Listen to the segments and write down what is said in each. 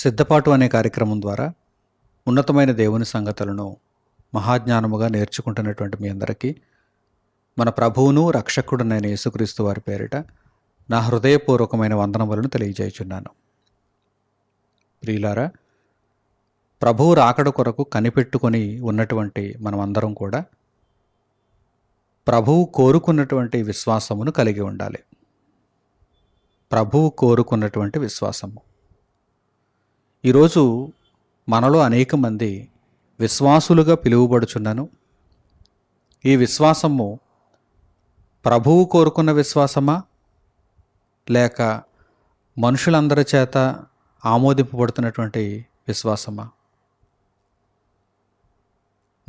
సిద్ధపాటు అనే కార్యక్రమం ద్వారా ఉన్నతమైన దేవుని సంగతులను మహాజ్ఞానముగా నేర్చుకుంటున్నటువంటి మీ అందరికీ మన ప్రభువును రక్షకుడునైన యేసుక్రీస్తు వారి పేరిట నా హృదయపూర్వకమైన వందనములను తెలియజేయుచున్నాను. ప్రియులారా ప్రభువు రాకడ కొరకు కనిపెట్టుకొని ఉన్నటువంటి మనమందరం కూడా ప్రభువు కోరుకున్నటువంటి విశ్వాసమును కలిగి ఉండాలి. ప్రభువు కోరుకున్నటువంటి విశ్వాసము. ఈరోజు మనలో అనేక మంది విశ్వాసులుగా పిలువబడుచున్నాను. ఈ విశ్వాసము ప్రభువు కోరుకున్న విశ్వాసమా? లేక మనుషులందరి చేత ఆమోదింపబడుతున్నటువంటి విశ్వాసమా?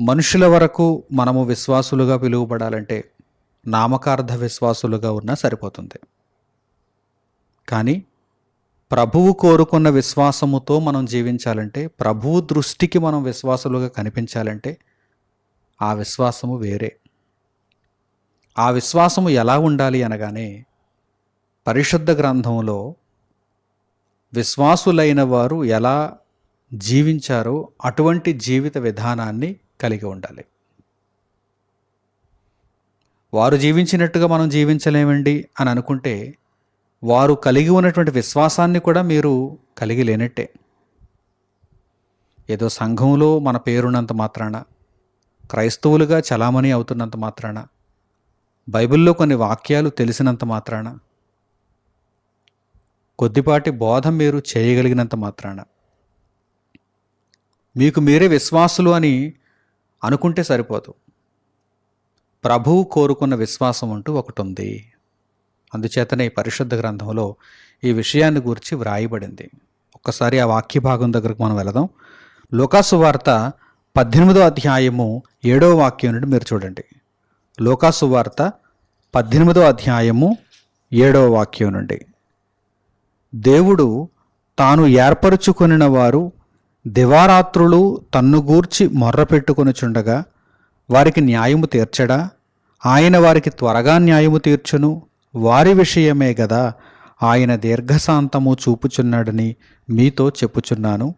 మనుషుల వరకు మనము విశ్వాసులుగా పిలువబడాలంటే నామకార్థ విశ్వాసులుగా ఉన్నా సరిపోతుంది. కానీ ప్రభువు కోరుకున్న విశ్వాసముతో మనం జీవించాలంటే ప్రభువు దృష్టికి మనం విశ్వాసులుగా కనిపించాలంటే ఆ విశ్వాసము వేరే. ఆ విశ్వాసము ఎలా ఉండాలి అనగానే పరిశుద్ధ గ్రంథంలో విశ్వాసులైన వారు ఎలా జీవించారో అటువంటి జీవిత విధానాన్ని కలిగి ఉండాలి. వారు జీవించినట్టుగా మనం జీవించలేమండి అని అనుకుంటే వారు కలిగి ఉన్నటువంటి విశ్వాసాన్ని కూడా మీరు కలిగి లేనట్టే. ఏదో సంఘంలో మన పేరున్నంత మాత్రాన క్రైస్తవులుగా చలామణి అవుతున్నంత మాత్రాన బైబిల్లో కొన్ని వాక్యాలు తెలిసినంత మాత్రాన కొద్దిపాటి బోధ మీరు చేయగలిగినంత మాత్రాన. మీకు మీరే విశ్వాసులు అని అనుకుంటే సరిపోదు. ప్రభువు కోరుకున్న విశ్వాసం అంటూ ఒకటి ఉంది అందుచేతనే ఈ పరిశుద్ధ గ్రంథంలో ఈ విషయాన్ని గురించి వ్రాయబడింది. ఒక్కసారి ఆ వాక్య భాగం దగ్గరకు మనం వెళదాం. లోకాసు వార్త పద్దెనిమిదో అధ్యాయము ఏడో వాక్యం నుండి మీరు చూడండి. లోకాసు వార్త పద్దెనిమిదో అధ్యాయము ఏడవ వాక్యం నుండి. దేవుడు తాను ఏర్పరచుకొనిన వారు దివారాత్రులు తన్ను గూర్చి మొర్రపెట్టుకొనుచుండగా వారికి న్యాయము తీర్చడా? ఆయన వారికి త్వరగా న్యాయము తీర్చును? వారి విషయమే గదా ఆయన దీర్ఘశాంతము చూపుచున్నాడని మీతో చెప్పుచున్నాను.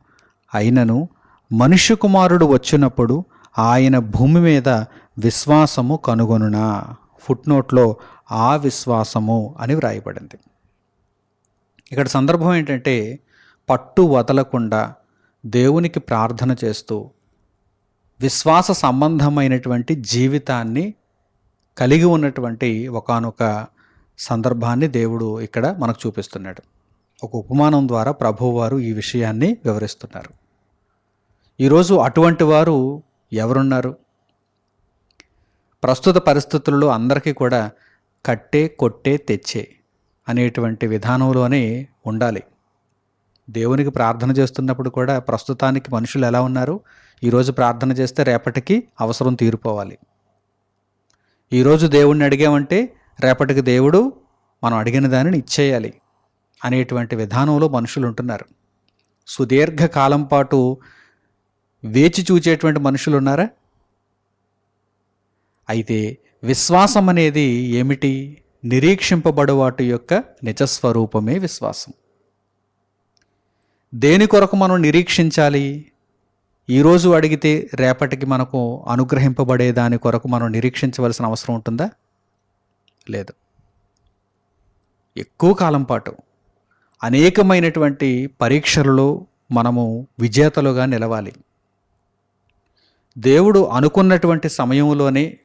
అయినను మనుష్య కుమారుడు వచ్చినప్పుడు ఆయన భూమి మీద విశ్వాసము కనుగొనునా? ఫుట్నోట్లో ఆ విశ్వాసము అని వ్రాయబడింది. ఇక్కడ సందర్భం ఏంటంటే పట్టు వదలకుండా దేవునికి ప్రార్థన చేస్తూ విశ్వాస సంబంధమైనటువంటి జీవితాన్ని కలిగి ఉన్నటువంటి ఒకానొక సందర్భాన్ని దేవుడు ఇక్కడ మనకు చూపిస్తున్నాడు. ఒక ఉపమానం ద్వారా ప్రభువారు ఈ విషయాన్ని వివరిస్తున్నారు. ఈరోజు అటువంటి వారు ఎవరున్నారు? ప్రస్తుత పరిస్థితుల్లో అందరికీ కూడా కట్టే కొట్టే తెచ్చే అనేటువంటి విధానంలోనే ఉండాలి. దేవునికి ప్రార్థన చేస్తున్నప్పుడు కూడా ప్రస్తుతానికి మనుషులు ఎలా ఉన్నారు? ఈరోజు ప్రార్థన చేస్తే రేపటికి అవసరం తీరిపోవాలి. ఈరోజు దేవుణ్ణి అడిగామంటే రేపటికి దేవుడు మనం అడిగిన దానిని ఇచ్చేయాలి అనేటువంటి విధానంలో మనుషులు ఉంటున్నారు. సుదీర్ఘకాలం పాటు వేచి చూచేటువంటి మనుషులు ఉన్నారా? అయితే విశ్వాసం అనేది ఏమిటి? నిరీక్షింపబడువాటి యొక్క నిజస్వరూపమే విశ్వాసం. దేని కొరకు మనం నిరీక్షించాలి? ఈరోజు అడిగితే రేపటికి మనకు అనుగ్రహింపబడే దాని కొరకు మనం నిరీక్షించవలసిన అవసరం ఉంటుందా? లేదు. ఎక్కువ కాలం పాటు అనేకమైనటువంటి పరీక్షలలో మనము విజేతలుగా నిలవాలి. దేవుడు అనుకున్నటువంటి సమయంలోనే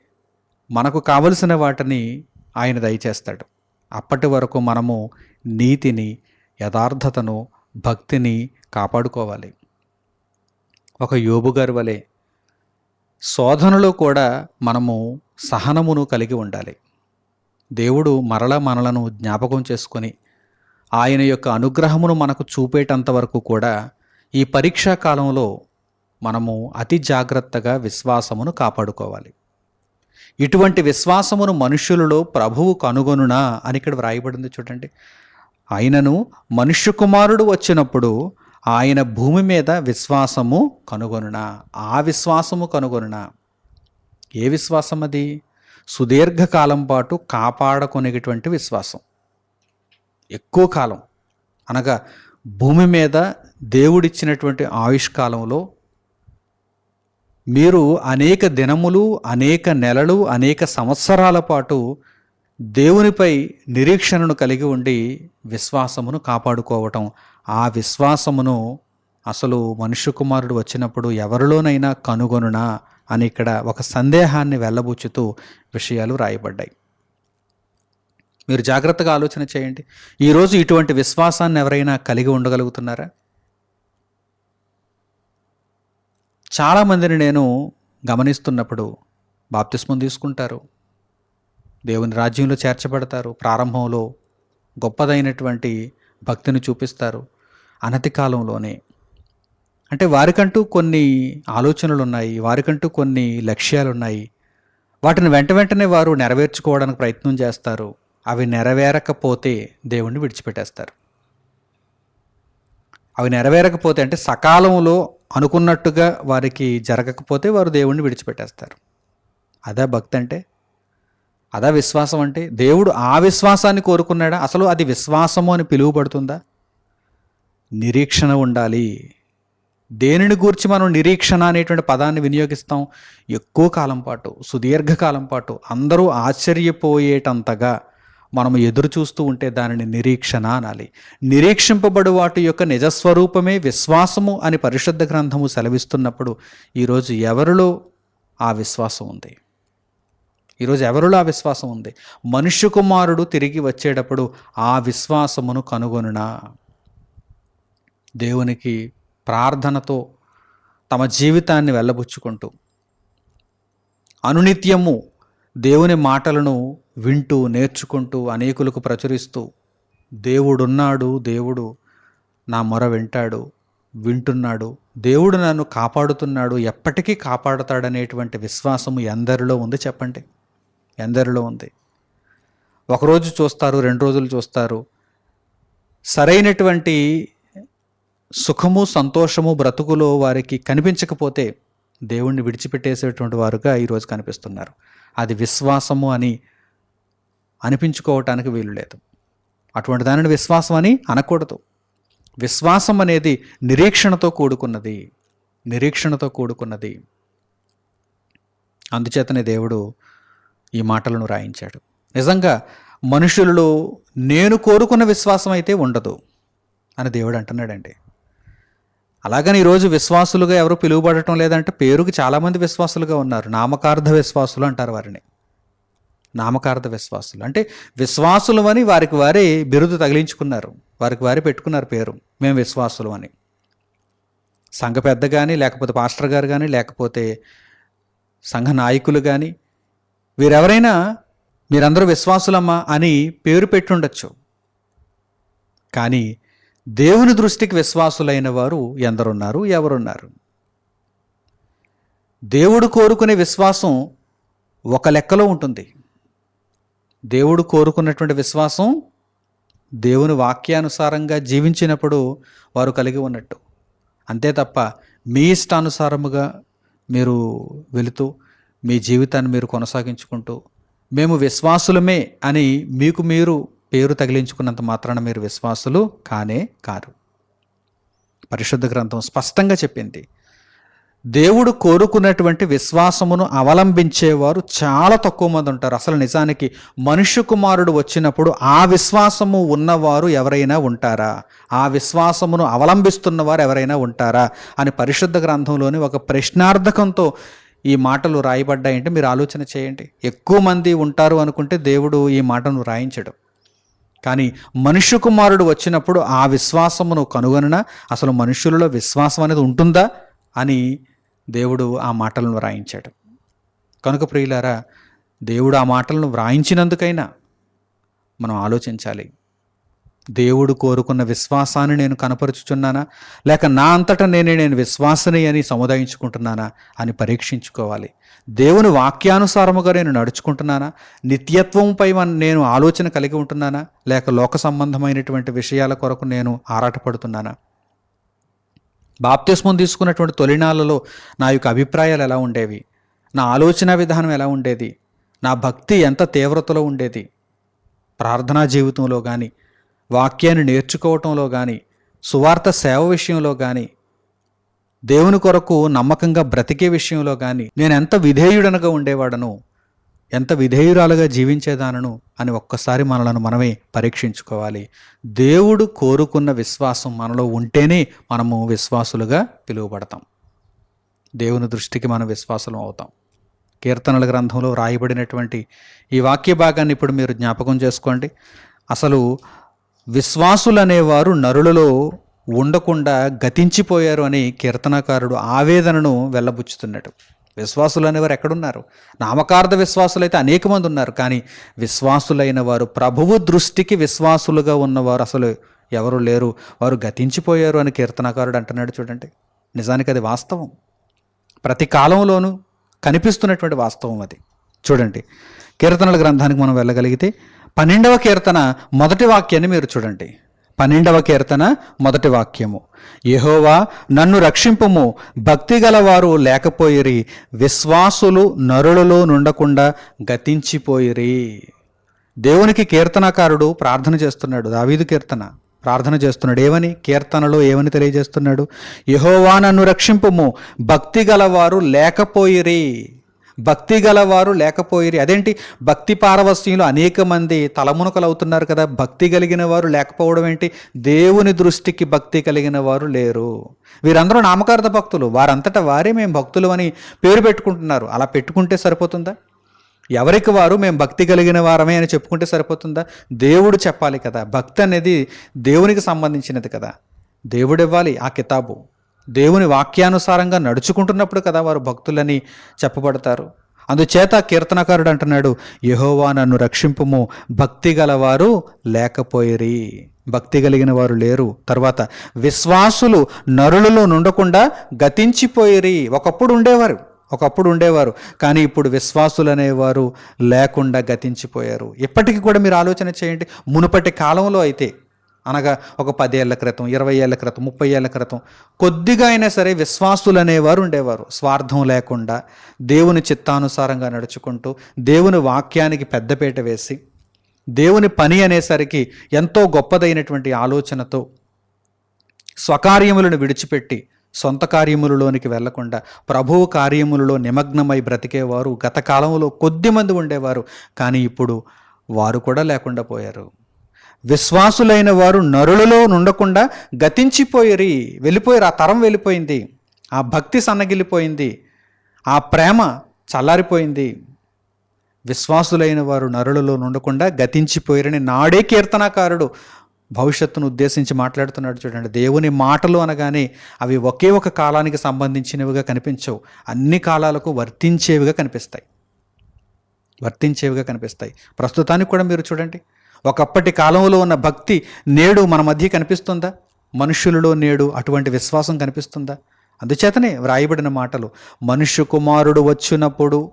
మనకు కావలసిన వాటిని ఆయన దయచేస్తాడు. అప్పటి వరకు మనము నీతిని యథార్థతను భక్తిని కాపాడుకోవాలి. ఒక యోబు గారి వలె శోధనలో కూడా మనము సహనమును కలిగి ఉండాలి. దేవుడు మరల మనలను జ్ఞాపకం చేసుకొని ఆయన యొక్క అనుగ్రహమును మనకు చూపేటంత వరకు కూడా ఈ పరీక్షా కాలంలో మనము అతి జాగ్రత్తగా విశ్వాసమును కాపాడుకోవాలి. ఇటువంటి విశ్వాసమును మనుష్యులలో ప్రభువు కనుగొనునా అని ఇక్కడ వ్రాయబడింది చూడండి. ఆయనను మనుష్య కుమారుడు వచ్చినప్పుడు ఆయన భూమి మీద విశ్వాసము కనుగొనునా. ఆ విశ్వాసము కనుగొనునా. ఏ విశ్వాసం అది సుదీర్ఘకాలం పాటు కాపాడుకునేటువంటి విశ్వాసం. ఎక్కువ కాలం అనగా భూమి మీద దేవుడిచ్చినటువంటి ఆయుష్కాలంలో మీరు అనేక దినములు అనేక నెలలు అనేక సంవత్సరాల పాటు దేవునిపై నిరీక్షణను కలిగి ఉండి విశ్వాసమును కాపాడుకోవటం. ఆ విశ్వాసమును అసలు మనుష్య కుమారుడు వచ్చినప్పుడు ఎవరిలోనైనా కనుగొనునా? అని ఇక్కడ ఒక సందేహాన్ని వెళ్ళబుచ్చుతూ విషయాలు రాయబడ్డాయి. మీరు జాగ్రత్తగా ఆలోచన చేయండి. ఈరోజు ఇటువంటి విశ్వాసాన్ని ఎవరైనా కలిగి ఉండగలుగుతున్నారా? చాలామందిని నేను గమనిస్తున్నప్పుడు బాప్తిస్మం తీసుకుంటారు. దేవుని రాజ్యంలో చేర్చబడతారు. ప్రారంభంలో గొప్పదైనటువంటి భక్తిని చూపిస్తారు. అనతి కాలంలోనే అంటే వారికంటూ కొన్ని ఆలోచనలు ఉన్నాయి వారికంటూ కొన్ని లక్ష్యాలు ఉన్నాయి వాటిని వెంట వెంటనే వారు నెరవేర్చుకోవడానికి ప్రయత్నం చేస్తారు. అవి నెరవేరకపోతే దేవుణ్ణి విడిచిపెట్టేస్తారు. అవి నెరవేరకపోతే అంటే సకాలంలో అనుకున్నట్టుగా వారికి జరగకపోతే వారు దేవుణ్ణి విడిచిపెట్టేస్తారు. అదా భక్తి అంటే? అదా విశ్వాసం అంటే? దేవుడు ఆ విశ్వాసాన్ని కోరుకున్నాడా? అసలు అది విశ్వాసము అని పిలువబడుతుందా? నిరీక్షణ ఉండాలి. దేనిని గూర్చి మనం నిరీక్షణ అనేటువంటి పదాన్ని వినియోగిస్తాం? ఎక్కువ కాలం పాటు సుదీర్ఘకాలం పాటు అందరూ ఆశ్చర్యపోయేటంతగా మనం ఎదురు చూస్తూ ఉంటే దానిని నిరీక్షణ అనాలి. నిరీక్షింపబడు వాటి యొక్క నిజస్వరూపమే విశ్వాసము అని పరిశుద్ధ గ్రంథము సెలవిస్తున్నప్పుడు ఈరోజు ఎవరిలో ఆ విశ్వాసం ఉంది? ఈరోజు ఎవరిలో ఆ విశ్వాసం ఉంది? మనుష్య కుమారుడు తిరిగి వచ్చేటప్పుడు ఆ విశ్వాసమును కనుగొనునా? దేవునికి ప్రార్థనతో తమ జీవితాన్ని వెళ్ళబుచ్చుకుంటూ అనునిత్యము దేవుని మాటలను వింటూ నేర్చుకుంటూ అనేకులకు ప్రచురిస్తూ దేవుడున్నాడు దేవుడు నా మొర వింటాడు వింటున్నాడు దేవుడు నన్ను కాపాడుతున్నాడు ఎప్పటికీ కాపాడుతాడనేటువంటి విశ్వాసము ఎందరిలో ఉంది చెప్పండి? ఎందరిలో ఉంది? ఒకరోజు చూస్తారు రెండు రోజులు చూస్తారు. సరైనటువంటి సుఖము సంతోషము బ్రతుకులో వారికి కనిపించకపోతే దేవుణ్ణి విడిచిపెట్టేసేటువంటి వారుగా ఈరోజు కనిపిస్తున్నారు. అది విశ్వాసము అని అనిపించుకోవటానికి వీలు లేదు. అటువంటి దానిని విశ్వాసం అని అనకూడదు. విశ్వాసం అనేది నిరీక్షణతో కూడుకున్నది. నిరీక్షణతో కూడుకున్నది. అందుచేతనే దేవుడు ఈ మాటలను రాయించాడు. నిజంగా మనుషులలో నేను కోరుకున్న విశ్వాసం అయితే ఉండదు అని దేవుడు అంటున్నాడండి. అలాగని ఈరోజు విశ్వాసులుగా ఎవరు పిలువబడటం లేదంటే పేరుకి చాలామంది విశ్వాసులుగా ఉన్నారు. నామకార్థ విశ్వాసులు అంటారు వారిని. నామకార్థ విశ్వాసులు. అంటే విశ్వాసులు అని వారికి వారే బిరుదు తగిలించుకున్నారు. వారికి వారే పెట్టుకున్నారు పేరు. మేము విశ్వాసులు అని. సంఘ పెద్ద కానీ లేకపోతే పాస్టర్ గారు కానీ లేకపోతే సంఘ నాయకులు కానీ వీరెవరైనా మీరందరూ విశ్వాసులమ్మా అని పేరు పెట్టుండొచ్చు. కానీ దేవుని దృష్టికి విశ్వాసులైన వారు ఎందరున్నారు? ఎవరున్నారు? దేవుడు కోరుకునే విశ్వాసం ఒక లెక్కలో ఉంటుంది. దేవుడు కోరుకున్నటువంటి విశ్వాసం దేవుని వాక్యానుసారంగా జీవించినప్పుడు వారు కలిగి ఉన్నట్టు. అంతే తప్ప మీ ఇష్టానుసారముగా మీరు వెళుతూ మీ జీవితాన్ని మీరు కొనసాగించుకుంటూ మేము విశ్వాసులమే అని మీకు మీరు పేరు తగిలించుకున్నంత మాత్రాన మీరు విశ్వాసులు కానే కారు. పరిశుద్ధ గ్రంథం స్పష్టంగా చెప్పింది. దేవుడు కోరుకున్నటువంటి విశ్వాసమును అవలంబించేవారు చాలా తక్కువ మంది ఉంటారు. అసలు నిజానికి మనుష్య కుమారుడు వచ్చినప్పుడు ఆ విశ్వాసము ఉన్నవారు ఎవరైనా ఉంటారా? ఆ విశ్వాసమును అవలంబిస్తున్నవారు ఎవరైనా ఉంటారా? అని పరిశుద్ధ గ్రంథంలోని ఒక ప్రశ్నార్థకంతో ఈ మాటలు రాయబడ్డాయంటే మీరు ఆలోచన చేయండి. ఎక్కువ మంది ఉంటారు అనుకుంటే దేవుడు ఈ మాటను రాయించడం. కానీ మనుష్య కుమారుడు వచ్చినప్పుడు ఆ విశ్వాసమును కనుగొనన అసలు మనుషులలో విశ్వాసం అనేది ఉంటుందా అని దేవుడు ఆ మాటలను వ్రాయించాడు. కనుక ప్రియులారా దేవుడు ఆ మాటలను వ్రాయించినందుకైనా మనం ఆలోచించాలి. దేవుడు కోరుకున్న విశ్వాసాన్ని నేను కనపరుచుచున్నానా? లేక నా అంతటా నేనే నేను విశ్వాసని అని సముదాయించుకుంటున్నానా అని పరీక్షించుకోవాలి. దేవుని వాక్యానుసారముగా నేను నడుచుకుంటున్నానా? నిత్యత్వంపై నేను ఆలోచన కలిగి ఉంటున్నానా? లేక లోక సంబంధమైనటువంటి విషయాల కొరకు నేను ఆరాటపడుతున్నానా? బాప్తిస్మం తీసుకున్నటువంటి తొలినాళ్ళలో నా యొక్క అభిప్రాయాలు ఎలా ఉండేవి? నా ఆలోచన విధానం ఎలా ఉండేది? నా భక్తి ఎంత తీవ్రతలో ఉండేది? ప్రార్థనా జీవితంలో కానీ వాక్యాన్ని నేర్చుకోవటంలో కానీ సువార్త సేవ విషయంలో కానీ దేవుని కొరకు నమ్మకంగా బ్రతికే విషయంలో కానీ నేను ఎంత విధేయుడనగా ఉండేవాడను ఎంత విధేయురాలుగా జీవించేదానను అని ఒక్కసారి మనలను మనమే పరీక్షించుకోవాలి. దేవుడు కోరుకున్న విశ్వాసం మనలో ఉంటేనే మనము విశ్వాసులుగా పిలువబడతాం. దేవుని దృష్టికి మనం విశ్వాసులం అవుతాం. కీర్తనల గ్రంథంలో రాయబడినటువంటి ఈ వాక్య భాగాన్ని ఇప్పుడు మీరు జ్ఞాపకం చేసుకోండి. అసలు విశ్వాసులు అనేవారు నరులలో ఉండకుండా గతించిపోయారు అని కీర్తనకారుడు ఆవేదనను వెళ్ళబుచ్చుతున్నాడు విశ్వాసులు అనేవారు ఎక్కడున్నారు? నామకార్థ విశ్వాసులు అయితే అనేక మంది ఉన్నారు. కానీ విశ్వాసులైన వారు ప్రభువు దృష్టికి విశ్వాసులుగా ఉన్నవారు అసలు ఎవరు లేరు. వారు గతించిపోయారు అని కీర్తనకారుడు అంటున్నాడు చూడండి. నిజానికి అది వాస్తవం. ప్రతి కాలంలోనూ కనిపిస్తున్నటువంటి వాస్తవం అది. చూడండి. కీర్తనల గ్రంథానికి మనం వెళ్ళగలిగితే పన్నెండవ కీర్తన మొదటి వాక్యాన్ని మీరు చూడండి. పన్నెండవ కీర్తన మొదటి వాక్యము. యహోవా నన్ను రక్షింపుము. భక్తి గలవారు లేకపోయిరి విశ్వాసులు నరులలో నుండకుండా గతించిపోయిరి. దేవునికి కీర్తనకారుడు ప్రార్థన చేస్తున్నాడు. దావీదు కీర్తన ప్రార్థన చేస్తున్నాడు. ఏమని? కీర్తనలో ఏమని తెలియజేస్తున్నాడు? యహోవా నన్ను రక్షింపుము. భక్తి గలవారు లేకపోయిరి. భక్తి గలవారు లేకపోయిరి. అదేంటి? భక్తి పారవస్యంలో అనేక మంది తలమునకలు అవుతున్నారు కదా. భక్తి కలిగిన వారు లేకపోవడం ఏంటి? దేవుని దృష్టికి భక్తి కలిగిన వారు లేరు. వీరందరూ నామకార్థ భక్తులు. వారంతటా వారే మేము భక్తులు అని పేరు పెట్టుకుంటున్నారు. అలా పెట్టుకుంటే సరిపోతుందా? ఎవరికి వారు మేము భక్తి కలిగిన వారమే అని చెప్పుకుంటే సరిపోతుందా? దేవుడు చెప్పాలి కదా. భక్తి అనేది దేవునికి సంబంధించినది కదా. దేవుడు ఇవ్వాలి ఆ కితాబు. దేవుని వాక్యానుసారంగా నడుచుకుంటున్నప్పుడు కదా వారు భక్తులని చెప్పబడతారు. అందుచేత కీర్తనకారుడు అంటున్నాడు యహోవా నన్ను రక్షింపుము భక్తి గలవారు లేకపోయిరి. భక్తి కలిగిన వారు లేరు. తర్వాత విశ్వాసులు నరులలో నుండకుండా గతించిపోయిరి. ఒకప్పుడు ఉండేవారు ఒకప్పుడు ఉండేవారు. కానీ ఇప్పుడు విశ్వాసులు అనేవారు లేకుండా గతించిపోయారు. ఇప్పటికీ కూడా మీరు ఆలోచన చేయండి మునుపటి కాలంలో అయితే అనగా ఒక పదేళ్ళ క్రితం ఇరవై ఏళ్ళ క్రితం ముప్పై ఏళ్ళ క్రితం. కొద్దిగా అయినా సరే విశ్వాసులు అనేవారు ఉండేవారు. స్వార్థం లేకుండా దేవుని చిత్తానుసారంగా నడుచుకుంటూ దేవుని వాక్యానికి పెద్దపీట వేసి దేవుని పని అనేసరికి ఎంతో గొప్పదైనటువంటి ఆలోచనతో స్వకార్యములను విడిచిపెట్టి సొంత కార్యములలోనికి వెళ్ళకుండా ప్రభువు కార్యములలో నిమగ్నమై బ్రతికేవారు. గత కాలంలో కొద్దిమంది ఉండేవారు. కానీ ఇప్పుడు వారు కూడా లేకుండా పోయారు. విశ్వాసులైన వారు నరులలో నుండకుండా గతించిపోయిరి వెళ్ళిపోయారు ఆ తరం వెళ్ళిపోయింది ఆ భక్తి సన్నగిలిపోయింది ఆ ప్రేమ చల్లారిపోయింది. విశ్వాసులైన వారు నరులలో నుండకుండా గతించిపోయారని నాడే కీర్తనాకారుడు భవిష్యత్తును ఉద్దేశించి మాట్లాడుతున్నాడు చూడండి. దేవుని మాటలు అనగానే అవి ఒకే ఒక కాలానికి సంబంధించినవిగా కనిపించవు. అన్ని కాలాలకు వర్తించేవిగా కనిపిస్తాయి. వర్తించేవిగా కనిపిస్తాయి. ప్రస్తుతానికి కూడా మీరు చూడండి. ఒకప్పటి కాలంలో ఉన్న భక్తి నేడు మన మధ్య కనిపిస్తుందా? మనుషులలో నేడు అటువంటి విశ్వాసం కనిపిస్తుందా? అందుచేతనే వ్రాయబడిన మాటలు మనుష్య కుమారుడు వచ్చినప్పుడు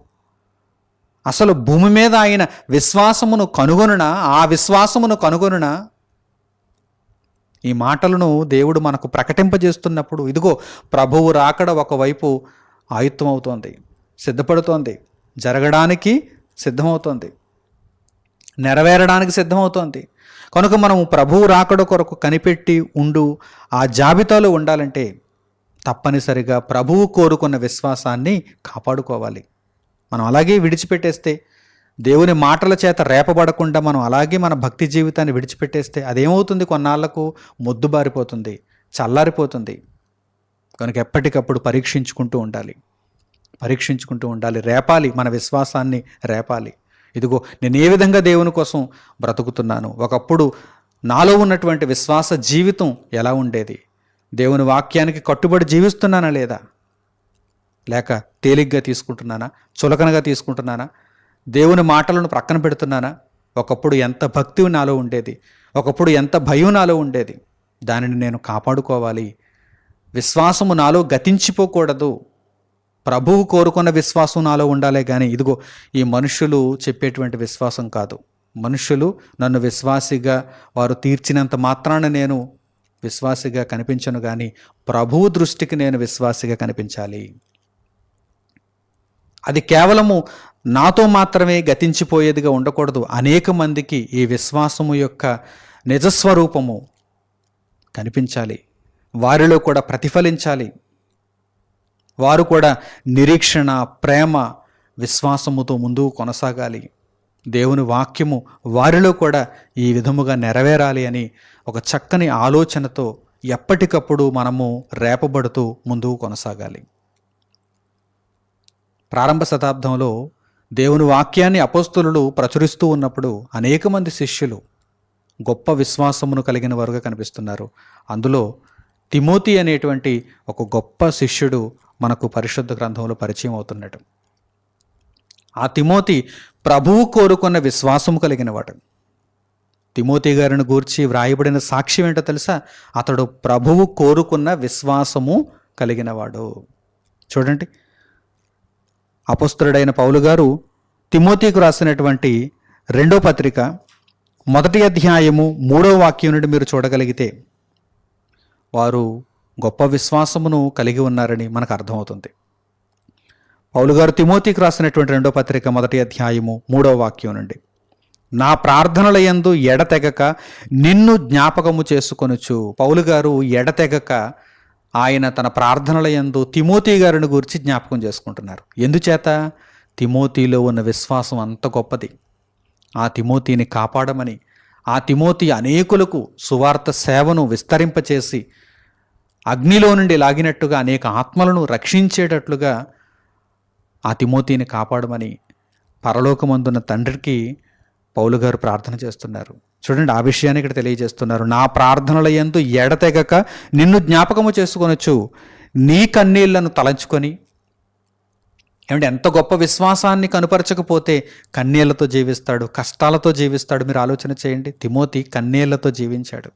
అసలు భూమి మీద ఆయన విశ్వాసమును కనుగొనున? ఆ విశ్వాసమును కనుగొనున? ఈ మాటలను దేవుడు మనకు ప్రకటింపజేస్తున్నప్పుడు ఇదిగో ప్రభువు రాకడ ఒకవైపు ఆయుత్తం అవుతోంది సిద్ధపడుతోంది జరగడానికి సిద్ధమవుతోంది. నెరవేరడానికి సిద్ధమవుతోంది. కనుక మనం ప్రభువు రాకడ కొరకు కనిపెట్టి ఉండు ఆ జాబితాలో ఉండాలంటే తప్పనిసరిగా ప్రభువు కోరుకున్న విశ్వాసాన్ని కాపాడుకోవాలి. మనం అలాగే విడిచిపెట్టేస్తే దేవుని మాటల చేత రేపబడకుండా మనం అలాగే మన భక్తి జీవితాన్ని విడిచిపెట్టేస్తే అదేమవుతుంది? కొన్నాళ్ళకు మొద్దుబారిపోతుంది చల్లారిపోతుంది. కనుక ఎప్పటికప్పుడు పరీక్షించుకుంటూ ఉండాలి. పరీక్షించుకుంటూ ఉండాలి రేపాలి మన విశ్వాసాన్ని రేపాలి. ఇదిగో నేను ఏ విధంగా దేవుని కోసం బ్రతుకుతున్నాను? ఒకప్పుడు నాలో ఉన్నటువంటి విశ్వాస జీవితం ఎలా ఉండేది? దేవుని వాక్యానికి కట్టుబడి జీవిస్తున్నానా లేదా? లేక తేలిగ్గా తీసుకుంటున్నానా? చులకనగా తీసుకుంటున్నానా? దేవుని మాటలను ప్రక్కన పెడుతున్నానా? ఒకప్పుడు ఎంత భక్తి నాలో ఉండేది? ఒకప్పుడు ఎంత భయం నాలో ఉండేది? దానిని నేను కాపాడుకోవాలి. విశ్వాసము నాలో గతించిపోకూడదు. ప్రభువు కోరుకున్న విశ్వాసం నాలో ఉండాలే కానీ ఇదిగో ఈ మనుషులు చెప్పేటువంటి విశ్వాసం కాదు. మనుషులు నన్ను విశ్వాసిగా వారు తీర్చినంత మాత్రాన నేను విశ్వాసిగా కనిపించను కానీ ప్రభువు దృష్టికి నేను విశ్వాసిగా కనిపించాలి. అది కేవలము నాతో మాత్రమే గతించిపోయేదిగా ఉండకూడదు. అనేక మందికి ఈ విశ్వాసము యొక్క నిజస్వరూపము కనిపించాలి. వారిలో కూడా ప్రతిఫలించాలి. వారు కూడా నిరీక్షణ ప్రేమ విశ్వాసముతో ముందుకు కొనసాగాలి. దేవుని వాక్యము వారిలో కూడా ఈ విధముగా నెరవేరాలి అని ఒక చక్కని ఆలోచనతో ఎప్పటికప్పుడు మనము రేపబడుతూ ముందుకు కొనసాగాలి. ప్రారంభ శతాబ్దంలో దేవుని వాక్యాన్ని అపోస్తులు ప్రచురిస్తూ ఉన్నప్పుడు అనేక మంది శిష్యులు గొప్ప విశ్వాసమును కలిగిన వారుగా కనిపిస్తున్నారు. అందులో తిమోతి అనేటువంటి ఒక గొప్ప శిష్యుడు మనకు పరిశుద్ధ గ్రంథంలో పరిచయం అవుతున్నాడు ఆ తిమోతి ప్రభువు కోరుకున్న విశ్వాసము కలిగిన వాడు తిమోతి గారిని గూర్చి వ్రాయబడిన సాక్ష్యం ఏంటో తెలుసా? అతడు ప్రభువు కోరుకున్న విశ్వాసము కలిగినవాడు. చూడండి. అపస్తుడైన పౌలు గారు తిమోతికు రాసినటువంటి రెండో పత్రిక మొదటి అధ్యాయము మూడో వాక్యం నుండి మీరు చూడగలిగితే వారు గొప్ప విశ్వాసమును కలిగి ఉన్నారని మనకు అర్థమవుతుంది. పౌలు గారు తిమోతికి రాసినటువంటి రెండో పత్రిక మొదటి అధ్యాయము మూడో వాక్యం నుండి నా ప్రార్థనల యందు ఎడతెగక నిన్ను జ్ఞాపకము చేసుకొనుచు పౌలు గారు ఎడతెగక ఆయన తన ప్రార్థనల యందు తిమోతి గారిని గురించి జ్ఞాపకం చేసుకుంటున్నారు. ఎందుచేత? తిమోతిలో ఉన్న విశ్వాసం అంత గొప్పది. ఆ తిమోతిని కాపాడమని ఆ తిమోతి అనేకులకు సువార్త సేవను విస్తరింపచేసి అగ్నిలో నుండి లాగినట్టుగా అనేక ఆత్మలను రక్షించేటట్లుగా ఆ తిమోతిని కాపాడమని పరలోకమందున్న తండ్రికి పౌలు గారు ప్రార్థన చేస్తున్నారు. చూడండి ఆ విషయాన్ని ఇక్కడ తెలియజేస్తున్నారు. నా ప్రార్థనల ఎందు ఎడతెగక నిన్ను జ్ఞాపకము చేసుకొనొచ్చు. నీ కన్నీళ్ళను తలంచుకొని. ఏమంటే ఎంత గొప్ప విశ్వాసాన్ని కనుపరచకపోతే కన్నీళ్ళతో జీవిస్తాడు కష్టాలతో జీవిస్తాడు. మీరు ఆలోచన చేయండి తిమోతి కన్నీళ్ళతో జీవించాడు.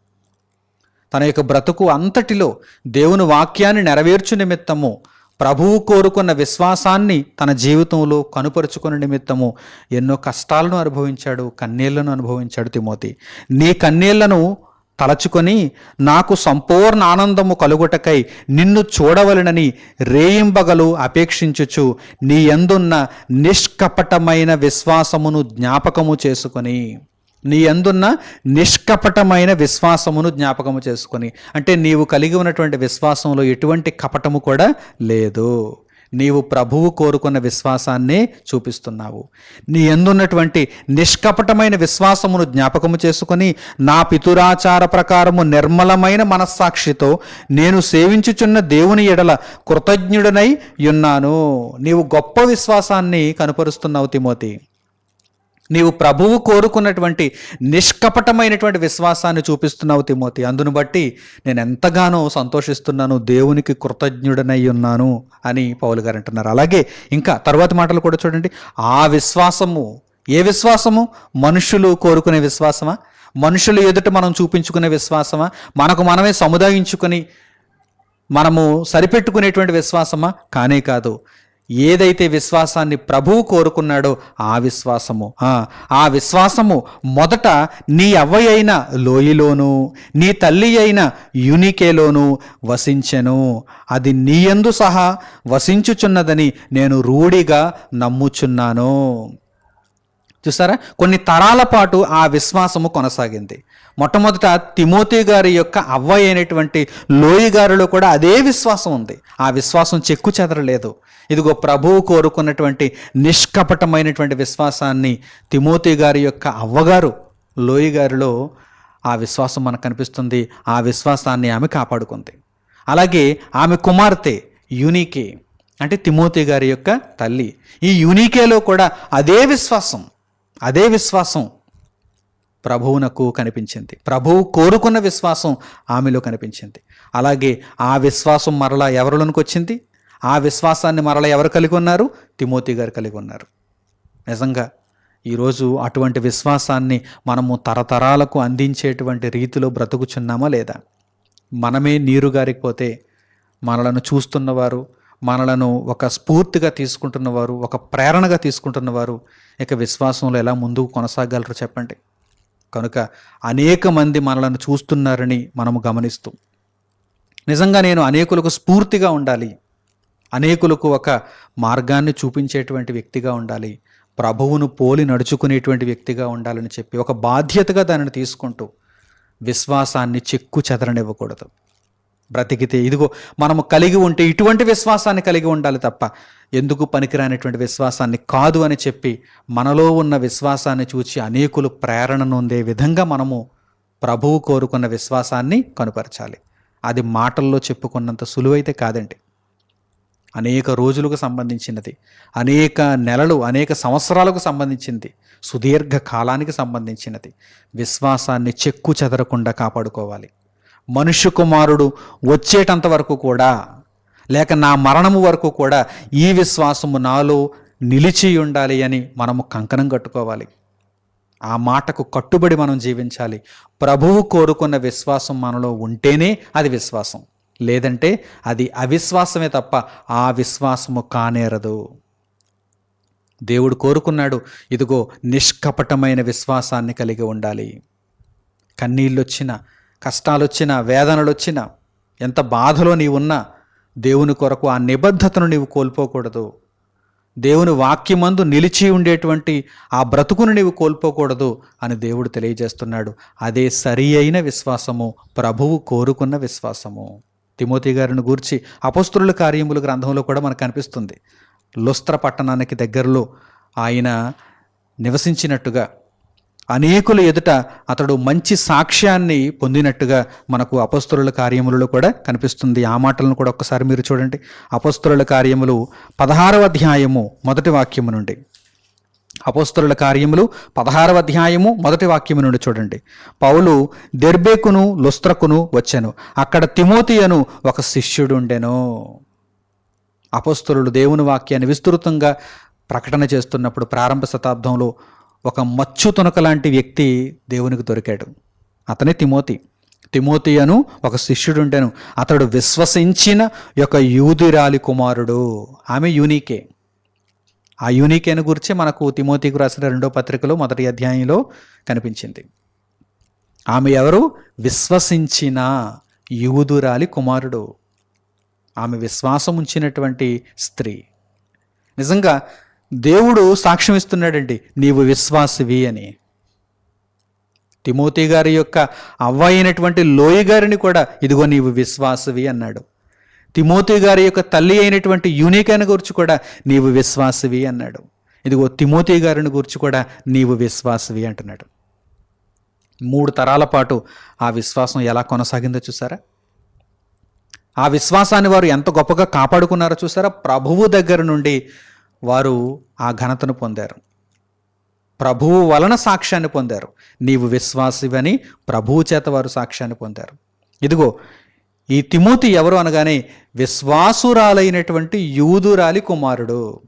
తన యొక్క బ్రతుకు అంతటిలో దేవుని వాక్యాన్ని నెరవేర్చు నిమిత్తము ప్రభువు కోరుకున్న విశ్వాసాన్ని తన జీవితంలో కనుపరుచుకున్న నిమిత్తము ఎన్నో కష్టాలను అనుభవించాడు కన్నీళ్ళను అనుభవించాడు తిమోతి. నీ కన్నీళ్ళను తలచుకొని నాకు సంపూర్ణ ఆనందము కలుగుటకై నిన్ను చూడవలనని రేయింబగలు అపేక్షించుచు నీ ఎందున్న నిష్కపటమైన విశ్వాసమును జ్ఞాపకము చేసుకొని. నీ అందున్న నిష్కపటమైన విశ్వాసమును జ్ఞాపకము చేసుకొని అంటే నీవు కలిగి ఉన్నటువంటి విశ్వాసంలో ఎటువంటి కపటము కూడా లేదు. నీవు ప్రభువు కోరుకున్న విశ్వాసాన్నే చూపిస్తున్నావు. నీ ఎందున్నటువంటి నిష్కపటమైన విశ్వాసమును జ్ఞాపకము చేసుకుని నా పితురాచార ప్రకారము నిర్మలమైన మనస్సాక్షితో నేను సేవించుచున్న దేవుని ఎడల కృతజ్ఞుడనై ఉన్నాను. నీవు గొప్ప విశ్వాసాన్ని కనుపరుస్తున్నావు తిమోతి. నీవు ప్రభువు కోరుకున్నటువంటి నిష్కపటమైనటువంటి విశ్వాసాన్ని చూపిస్తున్నావు తిమోతి. అందును బట్టి నేను ఎంతగానో సంతోషిస్తున్నాను దేవునికి కృతజ్ఞుడనై ఉన్నాను అని పౌలు గారు అంటున్నారు. అలాగే ఇంకా తర్వాత మాటలు కూడా చూడండి. ఆ విశ్వాసము ఏ విశ్వాసము? మనుషులు కోరుకునే విశ్వాసమా? మనుషులు ఎదుట మనం చూపించుకునే విశ్వాసమా? మనకు మనమే సముదాయించుకొని మనము సరిపెట్టుకునేటువంటి విశ్వాసమా? కానే కాదు. ఏదైతే విశ్వాసాన్ని ప్రభువు కోరుకున్నాడో ఆ విశ్వాసము. ఆ, విశ్వాసము మొదట నీ అవ్వ అయిన లోయలోను నీ తల్లి అయిన యునికేలోను వసించెను. అది నీయందు సహా వసించుచున్నదని నేను రూఢిగా నమ్ముచున్నాను. చూసారా? కొన్ని తరాల పాటు ఆ విశ్వాసము కొనసాగింది. మొట్టమొదట తిమోతి గారి యొక్క అవ్వ అయినటువంటి లోయి గారిలో కూడా అదే విశ్వాసం ఉంది. ఆ విశ్వాసం చెక్కు చెదరలేదు. ఇదిగో ప్రభువు కోరుకున్నటువంటి నిష్కపటమైనటువంటి విశ్వాసాన్ని తిమోతి గారి యొక్క అవ్వగారు లోయి గారిలో ఆ విశ్వాసం మనకు కనిపిస్తుంది. ఆ విశ్వాసాన్ని ఆమె కాపాడుకుంది. అలాగే ఆమె కుమార్తె యూనికే అంటే తిమోతి గారి యొక్క తల్లి. ఈ యూనికేలో కూడా అదే విశ్వాసం అదే విశ్వాసం ప్రభువునకు కనిపించింది. ప్రభువు కోరుకున్న విశ్వాసం ఆమెలో కనిపించింది. అలాగే ఆ విశ్వాసం మరలా ఎవరిలోనికి వచ్చింది? ఆ విశ్వాసాన్ని మరలా ఎవరు కలిగి ఉన్నారు? తిమోతి గారు కలిగి ఉన్నారు. నిజంగా ఈరోజు అటువంటి విశ్వాసాన్ని మనము తరతరాలకు అందించేటువంటి రీతిలో బ్రతుకుచున్నామా లేదా? మనమే నీరు గారికపోతే మనలను చూస్తున్నవారు మనలను ఒక స్ఫూర్తిగా తీసుకుంటున్నవారు ఒక ప్రేరణగా తీసుకుంటున్నవారు ఇక విశ్వాసంలో ఎలా ముందుకు కొనసాగలరు చెప్పండి. కనుక అనేక మంది మనలను చూస్తున్నారని మనము గమనిస్తూ. నిజంగా నేను అనేకులకు స్ఫూర్తిగా ఉండాలి. అనేకులకు ఒక మార్గాన్ని చూపించేటువంటి వ్యక్తిగా ఉండాలి. ప్రభువును పోలి నడుచుకునేటువంటి వ్యక్తిగా ఉండాలని చెప్పి ఒక బాధ్యతగా దానిని తీసుకుంటూ విశ్వాసాన్ని చెక్కు చెదరనివ్వకూడదు. బ్రతికితే ఇదిగో మనము కలిగి ఉంటే ఇటువంటి విశ్వాసాన్ని కలిగి ఉండాలి తప్ప ఎందుకు పనికిరానిటువంటి విశ్వాసాన్ని కాదు అని చెప్పి మనలో ఉన్న విశ్వాసాన్ని చూచి అనేకులు ప్రేరణ నొందే విధంగా మనము ప్రభువు కోరుకున్న విశ్వాసాన్ని కనుపరచాలి. అది మాటల్లో చెప్పుకున్నంత సులువైతే కాదండి. అనేక రోజులకు సంబంధించినది అనేక నెలలు అనేక సంవత్సరాలకు సంబంధించింది సుదీర్ఘ కాలానికి సంబంధించినది. విశ్వాసాన్ని చెక్కు చెదరకుండా కాపాడుకోవాలి. మనుష్య కుమారుడు వచ్చేటంత వరకు కూడా లేక నా మరణము వరకు కూడా ఈ విశ్వాసము నాలో నిలిచి ఉండాలి అని మనము కంకణం కట్టుకోవాలి. ఆ మాటకు కట్టుబడి మనం జీవించాలి. ప్రభువు కోరుకున్న విశ్వాసం మనలో ఉంటేనే అది విశ్వాసం. లేదంటే అది అవిశ్వాసమే తప్ప ఆ విశ్వాసము కానేరదు. దేవుడు కోరుకున్నాడు ఇదిగో నిష్కపటమైన విశ్వాసాన్ని కలిగి ఉండాలి. కన్నీళ్ళొచ్చిన కష్టాలు వేదనలు వచ్చినా ఎంత బాధలో నీవున్నా ఉన్నా దేవుని కొరకు ఆ నిబద్ధతను నీవు కోల్పోకూడదు. దేవుని వాక్యమందు నిలిచి ఉండేటువంటి ఆ బ్రతుకును నీవు కోల్పోకూడదు అని దేవుడు తెలియజేస్తున్నాడు. అదే సరి అయిన విశ్వాసము ప్రభువు కోరుకున్న విశ్వాసము. తిమోతి గారిని గూర్చి అపస్తుల కార్యములు గ్రంథంలో కూడా మనకు కనిపిస్తుంది. లుస్త్ర పట్టణానికి దగ్గరలో ఆయన నివసించినట్టుగా అనేకుల ఎదుట అతడు మంచి సాక్ష్యాన్ని పొందినట్టుగా మనకు అపస్తుల కార్యములలో కూడా కనిపిస్తుంది. ఆ మాటలను కూడా ఒక్కసారి మీరు చూడండి. అపస్తుల కార్యములు పదహారవ అధ్యాయము మొదటి వాక్యము నుండి. అపోస్తరుల కార్యములు పదహారవ అధ్యాయము మొదటి వాక్యము నుండి చూడండి. పౌలు దెర్బేకును లుస్త్రకును వచ్చాను. అక్కడ తిమోతియను ఒక శిష్యుడు ఉండెను. అపోస్తరులు దేవుని వాక్యాన్ని విస్తృతంగా ప్రకటన చేస్తున్నప్పుడు ప్రారంభ శతాబ్దంలో ఒక మచ్చు తునక లాంటి వ్యక్తి దేవునికి దొరికాడు. అతనే తిమోతి. తిమోతి అను ఒక శిష్యుడు ఉండెను అతడు విశ్వసించిన యొక్క యూదురాలి కుమారుడు. ఆమె యూనికే. ఆ యూనికేను గురించి మనకు తిమోతికి రాసిన రెండో పత్రికలో మొదటి అధ్యాయంలో కనిపించింది. ఆమె ఎవరు? విశ్వసించిన యూదురాలి కుమారుడు. ఆమె విశ్వాసం ఉంచినటువంటి స్త్రీ. నిజంగా దేవుడు సాక్ష్యం ఇస్తున్నాడండి నీవు విశ్వాసివి అని. తిమోతి గారి యొక్క అవ్వ అయినటువంటి లోయ గారిని కూడా ఇదిగో నీవు విశ్వాసవి అన్నాడు. తిమోతి గారి యొక్క తల్లి అయినటువంటి యూనికాని గురించి కూడా నీవు విశ్వాసవి అన్నాడు. ఇదిగో తిమోతి గారిని గురించి కూడా నీవు విశ్వాసవి అంటున్నాడు. మూడు తరాల పాటు ఆ విశ్వాసం ఎలా కొనసాగిందో చూసారా? ఆ విశ్వాసాన్ని వారు ఎంత గొప్పగా కాపాడుకున్నారో చూసారా? ప్రభువు దగ్గర నుండి వారు ఆ ఘనతను పొందారు. ప్రభువు వలన సాక్ష్యాన్ని పొందారు. నీవు విశ్వాసివని ప్రభువు చేత వారు సాక్ష్యాన్ని పొందారు. ఇదిగో ఈ తిమోతి ఎవరు అనగానే విశ్వాసురాలైనటువంటి యూదురాలి కుమారుడు.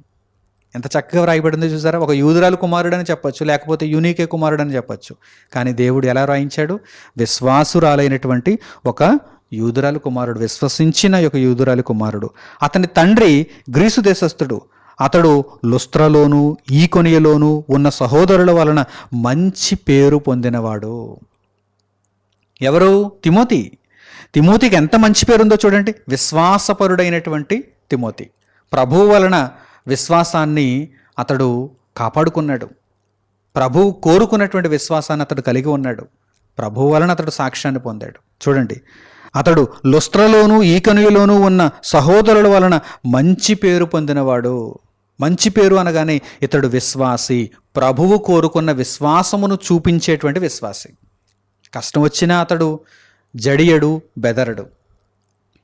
ఎంత చక్కగా వ్రాయబడిందో చూసారా? ఒక యూదురాలు కుమారుడు అని చెప్పొచ్చు లేకపోతే యూనికే కుమారుడు అని చెప్పొచ్చు. కానీ దేవుడు ఎలా రాయించాడు విశ్వాసురాలైనటువంటి ఒక యూదురాలు కుమారుడు విశ్వసించిన ఒక యూదురాలు కుమారుడు. అతని తండ్రి గ్రీసు దేశస్థుడు. అతడు లుస్త్రలోనూ ఈకొనియలోనూ ఉన్న సహోదరుల వలన మంచి పేరు పొందినవాడు. ఎవరు? తిమోతి. తిమోతికి ఎంత మంచి పేరుందో చూడండి. విశ్వాసపరుడైనటువంటి తిమోతి. ప్రభువు వలన విశ్వాసాన్ని అతడు కాపాడుకున్నాడు. ప్రభువు కోరుకున్నటువంటి విశ్వాసాన్ని అతడు కలిగి ఉన్నాడు. ప్రభువు వలన అతడు సాక్ష్యాన్ని పొందాడు. చూడండి. అతడు లుస్త్రలోనూ ఈకనుయలోనూ ఉన్న సహోదరుల వలన మంచి పేరు పొందినవాడు. మంచి పేరు అనగానే ఇతడు విశ్వాసి. ప్రభువు కోరుకున్న విశ్వాసమును చూపించేటువంటి విశ్వాసి. కష్టం వచ్చినా అతడు జడియడు బెదరడు.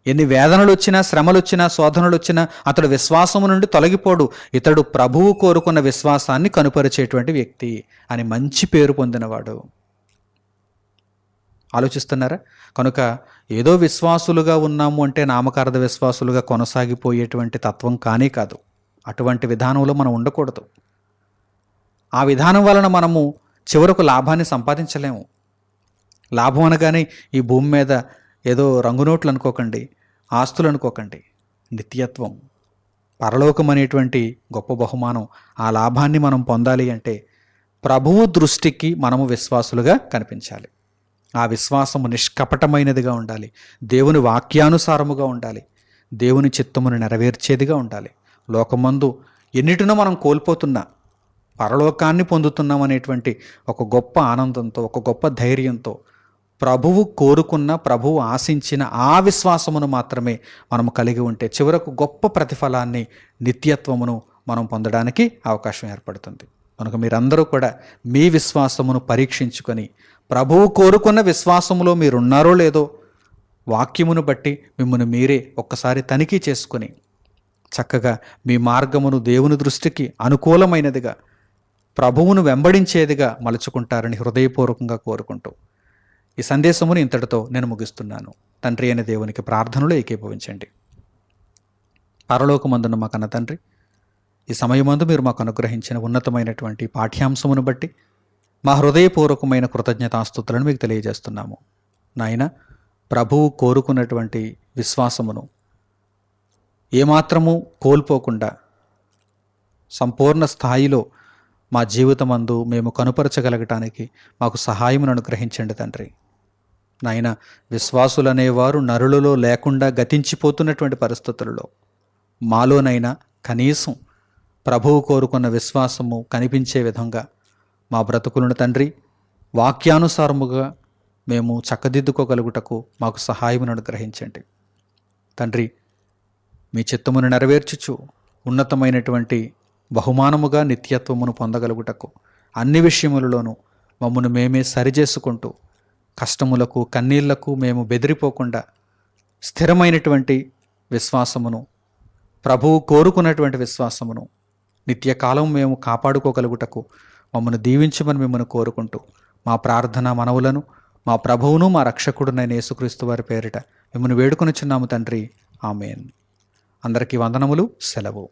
ఎన్ని వేదనలు వచ్చినా శ్రమలు వచ్చినా శోధనలు వచ్చినా అతడు విశ్వాసము నుండి తొలగిపోడు. ఇతడు ప్రభువు కోరుకున్న విశ్వాసాన్ని కనుపరిచేటువంటి వ్యక్తి అని మంచి పేరు పొందినవాడు. ఆలోచిస్తున్నారా? కనుక ఏదో విశ్వాసులుగా ఉన్నాము అంటే నామకార్థ విశ్వాసులుగా కొనసాగిపోయేటువంటి తత్వం కానే కాదు. అటువంటి విధానంలో మనం ఉండకూడదు. ఆ విధానం వలన మనము చివరకు లాభాన్ని సంపాదించలేము. లాభం అనగానే ఈ భూమి మీద ఏదో రంగునోట్లు అనుకోకండి ఆస్తులు అనుకోకండి. నిత్యత్వం పరలోకం అనేటువంటి గొప్ప బహుమానం ఆ లాభాన్ని మనం పొందాలి అంటే ప్రభువు దృష్టికి మనము విశ్వాసులుగా కనిపించాలి. ఆ విశ్వాసము నిష్కపటమైనదిగా ఉండాలి. దేవుని వాక్యానుసారముగా ఉండాలి. దేవుని చిత్తమును నెరవేర్చేదిగా ఉండాలి. లోకమందు ఎన్నిటినో మనం కోల్పోతున్నా పరలోకాన్ని పొందుతున్నాం అనేటువంటి ఒక గొప్ప ఆనందంతో ఒక గొప్ప ధైర్యంతో ప్రభువు కోరుకున్న ప్రభువు ఆశించిన ఆ విశ్వాసమును మాత్రమే మనం కలిగి ఉంటే చివరకు గొప్ప ప్రతిఫలాన్ని నిత్యత్వమును మనం పొందడానికి అవకాశం ఏర్పడుతుంది. కనుక మీరందరూ కూడా మీ విశ్వాసమును పరీక్షించుకొని ప్రభువు కోరుకున్న విశ్వాసములో మీరున్నారో లేదో వాక్యమును బట్టి మిమ్మల్ని మీరే ఒక్కసారి తనిఖీ చేసుకొని చక్కగా మీ మార్గమును దేవుని దృష్టికి అనుకూలమైనదిగా ప్రభువును వెంబడించేదిగా మలుచుకుంటారని హృదయపూర్వకంగా కోరుకుంటూ ఈ సందేశమును ఇంతటితో నేను ముగిస్తున్నాను. తండ్రి అయిన దేవునికి ప్రార్థనలో ఏకీభవించండి. పరలోకమందున మా కన్న తండ్రి ఈ సమయమందు మీరు మాకు అనుగ్రహించిన ఉన్నతమైనటువంటి పాఠ్యాంశమును బట్టి మా హృదయపూర్వకమైన కృతజ్ఞతాస్తుతులను మీకు తెలియజేస్తున్నాము. నాయన ప్రభువు కోరుకున్నటువంటి విశ్వాసమును ఏమాత్రము కోల్పోకుండా సంపూర్ణ స్థాయిలో మా జీవితమందు మేము కనుపరచగలగటానికి మాకు సహాయమును అనుగ్రహించండి తండ్రి. నాయన విశ్వాసులనేవారు నరులలో లేకుండా గతించిపోతున్నటువంటి పరిస్థితులలో మాలోనైనా కనీసం ప్రభువు కోరుకున్న విశ్వాసము కనిపించే విధంగా మా బ్రతుకులను తండ్రి వాక్యానుసారముగా మేము చక్కదిద్దుకోగలుగుటకు మాకు సహాయమును అనుగ్రహించండి. తండ్రి మీ చిత్తమును నెరవేర్చుచు ఉన్నతమైనటువంటి బహుమానముగా నిత్యత్వమును పొందగలుగుటకు అన్ని విషయములలోనూ మమ్మను మేమే సరిచేసుకుంటూ కష్టములకు కన్నీళ్ళకు మేము బెదిరిపోకుండా స్థిరమైనటువంటి విశ్వాసమును ప్రభువు కోరుకున్నటువంటి విశ్వాసమును నిత్యకాలం మేము కాపాడుకోగలుగుటకు మమ్మను దీవించమని మిమ్మల్ని కోరుకుంటూ మా ప్రార్థన మనవులను మా ప్రభువును మా రక్షకుడునైన యేసుక్రీస్తు వారి పేరిట మిమ్మల్ని వేడుకొనిచున్నాము తండ్రి. ఆమెన్. అందరికీ వందనములు సెలవు.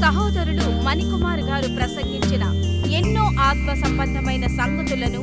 సహోదరులు మణికుమార్ గారు ప్రసంగించిన ఎన్నో ఆత్మ సంబంధమైన సంగతులను